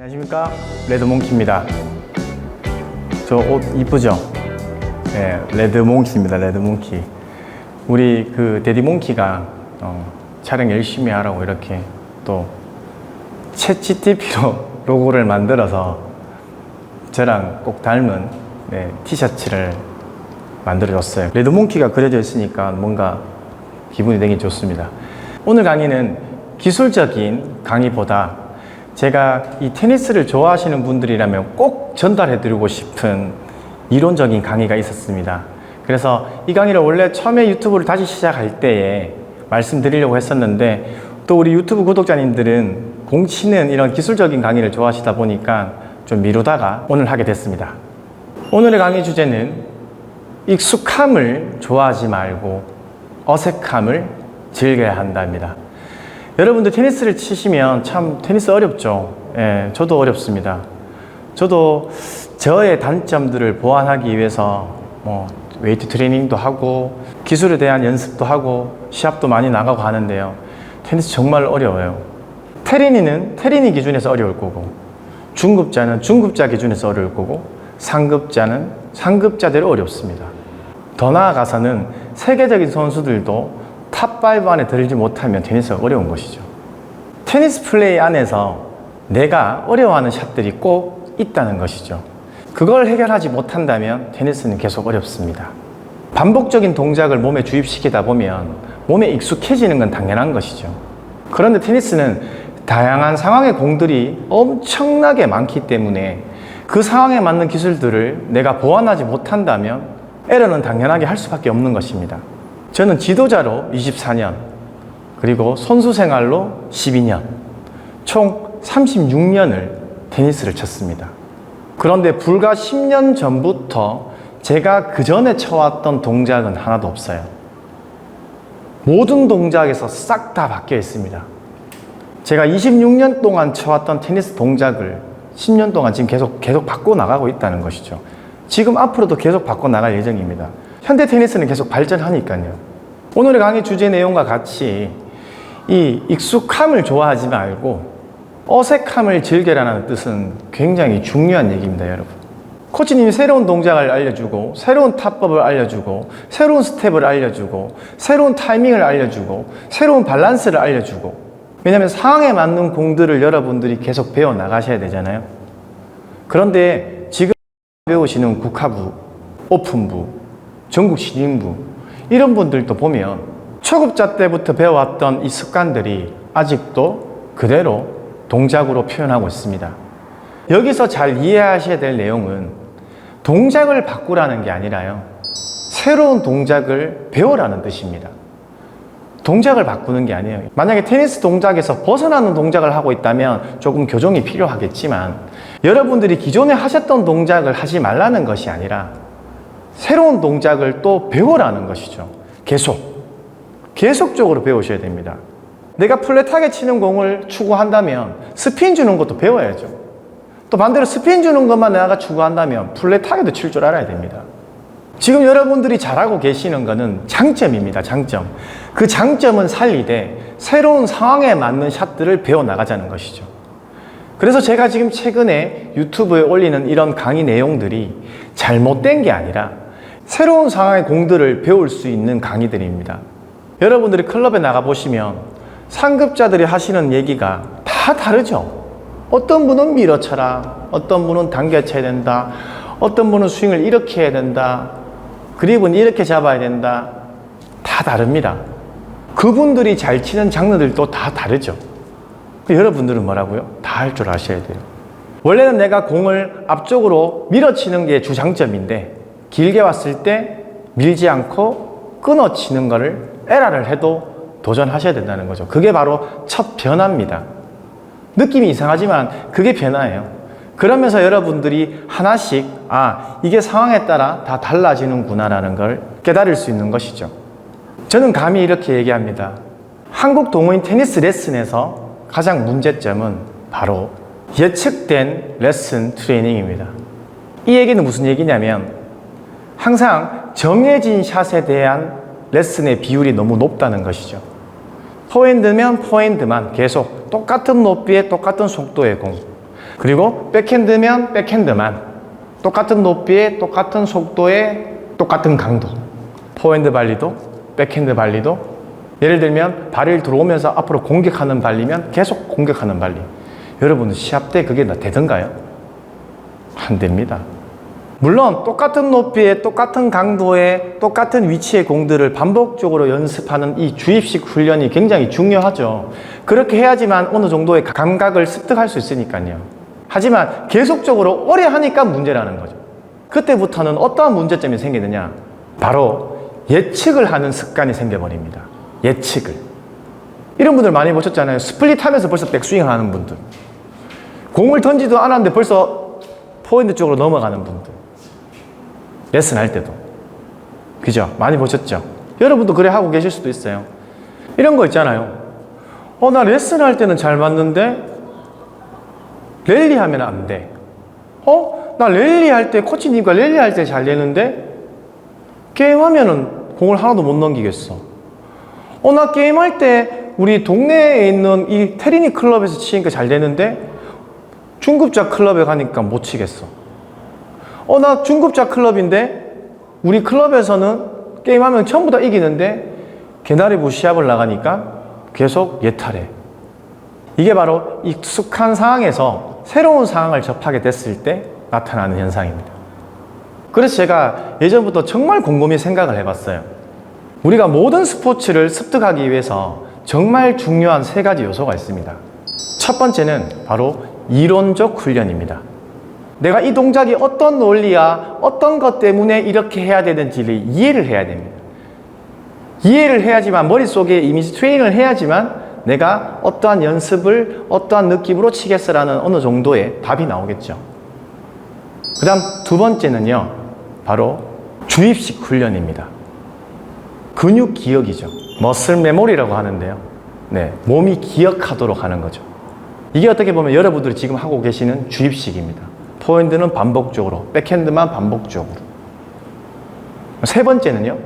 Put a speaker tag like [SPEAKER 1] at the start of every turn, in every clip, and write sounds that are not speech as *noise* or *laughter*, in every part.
[SPEAKER 1] 안녕하십니까? 레드몽키입니다. 저 옷 이쁘죠? 네, 레드몽키입니다 레드몽키. 우리 그 데디몽키가 어, 촬영 열심히 하라고 이렇게 또 챗GTP로 *laughs* 로고를 만들어서 저랑 꼭 닮은 네, 티셔츠를 만들어줬어요. 레드몽키가 그려져 있으니까 뭔가 기분이 되게 좋습니다. 오늘 강의는 기술적인 강의보다 제가 이 테니스를 좋아하시는 분들이라면 꼭 전달해 드리고 싶은 이론적인 강의가 있었습니다. 그래서 이 강의를 원래 처음에 유튜브를 다시 시작할 때에 말씀드리려고 했었는데 또 우리 유튜브 구독자님들은 공치는 이런 기술적인 강의를 좋아하시다 보니까 좀 미루다가 오늘 하게 됐습니다. 오늘의 강의 주제는 익숙함을 좋아하지 말고 어색함을 즐겨야 한답니다. 여러분들 테니스를 치시면 참 테니스 어렵죠. 예, 저도 어렵습니다. 저도 저의 단점들을 보완하기 위해서 뭐 웨이트 트레이닝도 하고 기술에 대한 연습도 하고 시합도 많이 나가고 하는데요. 테니스 정말 어려워요. 테린이는 테린이 기준에서 어려울 거고 중급자는 중급자 기준에서 어려울 거고 상급자는 상급자대로 어렵습니다. 더 나아가서는 세계적인 선수들도 탑5 안에 들지 못하면 테니스가 어려운 것이죠. 테니스 플레이 안에서 내가 어려워하는 샷들이 꼭 있다는 것이죠. 그걸 해결하지 못한다면 테니스는 계속 어렵습니다. 반복적인 동작을 몸에 주입시키다 보면 몸에 익숙해지는 건 당연한 것이죠. 그런데 테니스는 다양한 상황의 공들이 엄청나게 많기 때문에 그 상황에 맞는 기술들을 내가 보완하지 못한다면 에러는 당연하게 할 수밖에 없는 것입니다. 저는 지도자로 24년, 그리고 선수 생활로 12년, 총 36년을 테니스를 쳤습니다. 그런데 불과 10년 전부터 제가 그 전에 쳐왔던 동작은 하나도 없어요. 모든 동작에서 싹 다 바뀌어 있습니다. 제가 26년 동안 쳐왔던 테니스 동작을 10년 동안 지금 계속, 계속 바꿔 나가고 있다는 것이죠. 지금 앞으로도 계속 바꿔 나갈 예정입니다. 현대 테니스는 계속 발전하니까요. 오늘의 강의 주제 내용과 같이 이 익숙함을 좋아하지 말고 어색함을 즐겨라는 뜻은 굉장히 중요한 얘기입니다, 여러분. 코치님이 새로운 동작을 알려주고, 새로운 타법을 알려주고, 새로운 스텝을 알려주고, 새로운 타이밍을 알려주고, 새로운 밸런스를 알려주고, 왜냐하면 상황에 맞는 공들을 여러분들이 계속 배워 나가셔야 되잖아요. 그런데 지금 배우시는 국가부, 오픈부, 전국 신인부 이런 분들도 보면 초급자 때부터 배워왔던 이 습관들이 아직도 그대로 동작으로 표현하고 있습니다. 여기서 잘 이해하셔야 될 내용은 동작을 바꾸라는 게 아니라요. 새로운 동작을 배우라는 뜻입니다. 동작을 바꾸는 게 아니에요. 만약에 테니스 동작에서 벗어나는 동작을 하고 있다면 조금 교정이 필요하겠지만 여러분들이 기존에 하셨던 동작을 하지 말라는 것이 아니라 새로운 동작을 또 배우라는 것이죠. 계속. 계속적으로 배우셔야 됩니다. 내가 플랫하게 치는 공을 추구한다면 스핀 주는 것도 배워야죠. 또 반대로 스핀 주는 것만 내가 추구한다면 플랫하게도 칠 줄 알아야 됩니다. 지금 여러분들이 잘하고 계시는 것은 장점입니다. 장점. 그 장점은 살리되 새로운 상황에 맞는 샷들을 배워 나가자는 것이죠. 그래서 제가 지금 최근에 유튜브에 올리는 이런 강의 내용들이 잘못된 게 아니라 새로운 상황의 공들을 배울 수 있는 강의들입니다. 여러분들이 클럽에 나가 보시면 상급자들이 하시는 얘기가 다 다르죠. 어떤 분은 밀어쳐라, 어떤 분은 당겨쳐야 된다, 어떤 분은 스윙을 이렇게 해야 된다, 그립은 이렇게 잡아야 된다. 다 다릅니다. 그분들이 잘 치는 장르들도 다 다르죠. 여러분들은 뭐라고요? 다 할 줄 아셔야 돼요. 원래는 내가 공을 앞쪽으로 밀어치는 게 주장점인데 길게 왔을 때 밀지 않고 끊어 치는 거를 에라를 해도 도전하셔야 된다는 거죠. 그게 바로 첫 변화입니다. 느낌이 이상하지만 그게 변화예요. 그러면서 여러분들이 하나씩 아 이게 상황에 따라 다 달라지는구나라는 걸 깨달을 수 있는 것이죠. 저는 감히 이렇게 얘기합니다. 한국 동호인 테니스 레슨에서 가장 문제점은 바로 예측된 레슨 트레이닝입니다. 이 얘기는 무슨 얘기냐면 항상 정해진 샷에 대한 레슨의 비율이 너무 높다는 것이죠. 포핸드면 포핸드만 계속 똑같은 높이에 똑같은 속도의 공. 그리고 백핸드면 백핸드만 똑같은 높이에 똑같은 속도에 똑같은 강도 포핸드 발리도 백핸드 발리도 예를 들면 발을 들어오면서 앞으로 공격하는 발리면 계속 공격하는 발리 여러분 시합 때 그게 다 되던가요? 안 됩니다 물론 똑같은 높이에 똑같은 강도에 똑같은 위치의 공들을 반복적으로 연습하는 이 주입식 훈련이 굉장히 중요하죠. 그렇게 해야지만 어느 정도의 감각을 습득할 수 있으니까요. 하지만 계속적으로 오래 하니까 문제라는 거죠. 그때부터는 어떠한 문제점이 생기느냐? 바로 예측을 하는 습관이 생겨버립니다. 예측을. 이런 분들 많이 보셨잖아요. 스플릿 하면서 벌써 백스윙을 하는 분들. 공을 던지도 않았는데 벌써 포인트 쪽으로 넘어가는 분들. 레슨 할 때도. 그죠? 많이 보셨죠? 여러분도 그래 하고 계실 수도 있어요. 이런 거 있잖아요. 어, 나 레슨 할 때는 잘 맞는데, 랠리 하면 안 돼. 어? 나 랠리 할 때, 코치님과 랠리 할 때 잘 되는데, 게임 하면은 공을 하나도 못 넘기겠어. 어, 나 게임 할 때, 우리 동네에 있는 이 테리니 클럽에서 치니까 잘 되는데, 중급자 클럽에 가니까 못 치겠어. 어, 나 중급자 클럽인데 우리 클럽에서는 게임하면 전부 다 이기는데 개나리부 시합을 나가니까 계속 예탈해. 이게 바로 익숙한 상황에서 새로운 상황을 접하게 됐을 때 나타나는 현상입니다. 그래서 제가 예전부터 정말 곰곰이 생각을 해봤어요. 우리가 모든 스포츠를 습득하기 위해서 정말 중요한 세 가지 요소가 있습니다. 첫 번째는 바로 이론적 훈련입니다. 내가 이 동작이 어떤 논리야, 어떤 것 때문에 이렇게 해야 되는지를 이해를 해야 됩니다. 이해를 해야지만, 머릿속에 이미지 트레이닝을 해야지만 내가 어떠한 연습을 어떠한 느낌으로 치겠어라는 어느 정도의 답이 나오겠죠. 그 다음 두 번째는요, 바로 주입식 훈련입니다. 근육 기억이죠. 머슬 메모리라고 하는데요. 네, 몸이 기억하도록 하는 거죠. 이게 어떻게 보면 여러분들이 지금 하고 계시는 주입식입니다. 포핸드는 반복적으로, 백핸드만 반복적으로. 세 번째는요,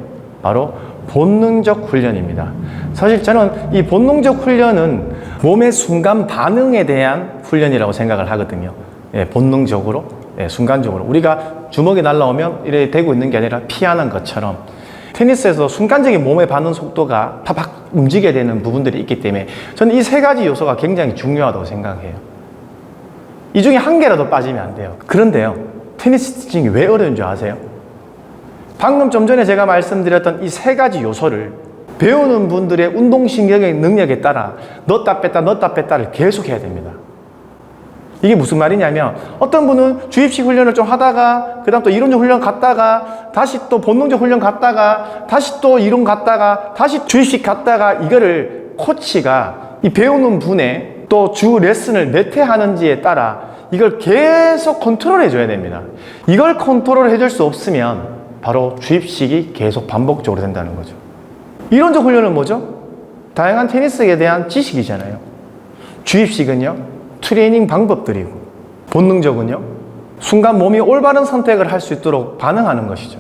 [SPEAKER 1] 바로 본능적 훈련입니다. 사실 저는 이 본능적 훈련은 몸의 순간 반응에 대한 훈련이라고 생각을 하거든요. 예, 본능적으로, 예, 순간적으로. 우리가 주먹이 날라오면 이래 대고 있는 게 아니라 피하는 것처럼 테니스에서 순간적인 몸의 반응 속도가 팍팍 움직여야 되는 부분들이 있기 때문에 저는 이 세 가지 요소가 굉장히 중요하다고 생각해요. 이 중에 한 개라도 빠지면 안 돼요. 그런데요, 테니스 티칭이 왜 어려운 줄 아세요? 방금 좀 전에 제가 말씀드렸던 이 세 가지 요소를 배우는 분들의 운동신경의 능력에 따라 넣었다 뺐다 넣었다 뺐다를 계속 해야 됩니다. 이게 무슨 말이냐면 어떤 분은 주입식 훈련을 좀 하다가 그 다음 또 이론적 훈련 갔다가 다시 또 본능적 훈련 갔다가 다시 또 이론 갔다가 다시 주입식 갔다가 이거를 코치가 이 배우는 분의 또 주 레슨을 몇 회 하는지에 따라 이걸 계속 컨트롤 해 줘야 됩니다. 이걸 컨트롤 해 줄 수 없으면 바로 주입식이 계속 반복적으로 된다는 거죠. 이론적 훈련은 뭐죠? 다양한 테니스에 대한 지식이잖아요. 주입식은요, 트레이닝 방법들이고, 본능적은요, 순간 몸이 올바른 선택을 할 수 있도록 반응하는 것이죠.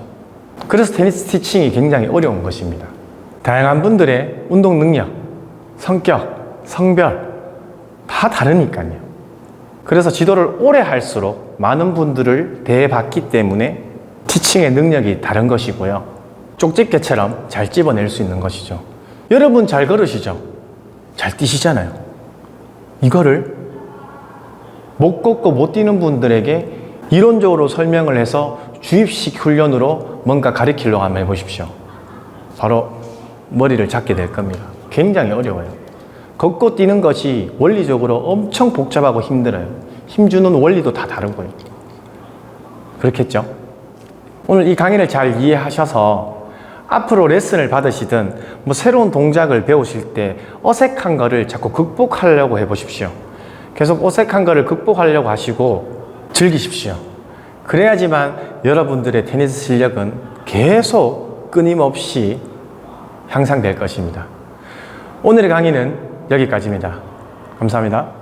[SPEAKER 1] 그래서 테니스 티칭이 굉장히 어려운 것입니다. 다양한 분들의 운동 능력, 성격, 성별, 다 다르니까요. 그래서 지도를 오래 할수록 많은 분들을 대해봤기 때문에 티칭의 능력이 다른 것이고요. 쪽집게처럼 잘 집어낼 수 있는 것이죠. 여러분 잘 걸으시죠? 잘 뛰시잖아요. 이거를 못 걷고 못 뛰는 분들에게 이론적으로 설명을 해서 주입식 훈련으로 뭔가 가리키려고 한번 해보십시오. 바로 머리를 잡게 될 겁니다. 굉장히 어려워요. 걷고 뛰는 것이 원리적으로 엄청 복잡하고 힘들어요. 힘주는 원리도 다 다르고요. 그렇겠죠? 오늘 이 강의를 잘 이해하셔서 앞으로 레슨을 받으시든 뭐 새로운 동작을 배우실 때 어색한 거를 자꾸 극복하려고 해보십시오. 계속 어색한 거를 극복하려고 하시고 즐기십시오. 그래야지만 여러분들의 테니스 실력은 계속 끊임없이 향상될 것입니다. 오늘의 강의는 여기까지입니다. 감사합니다.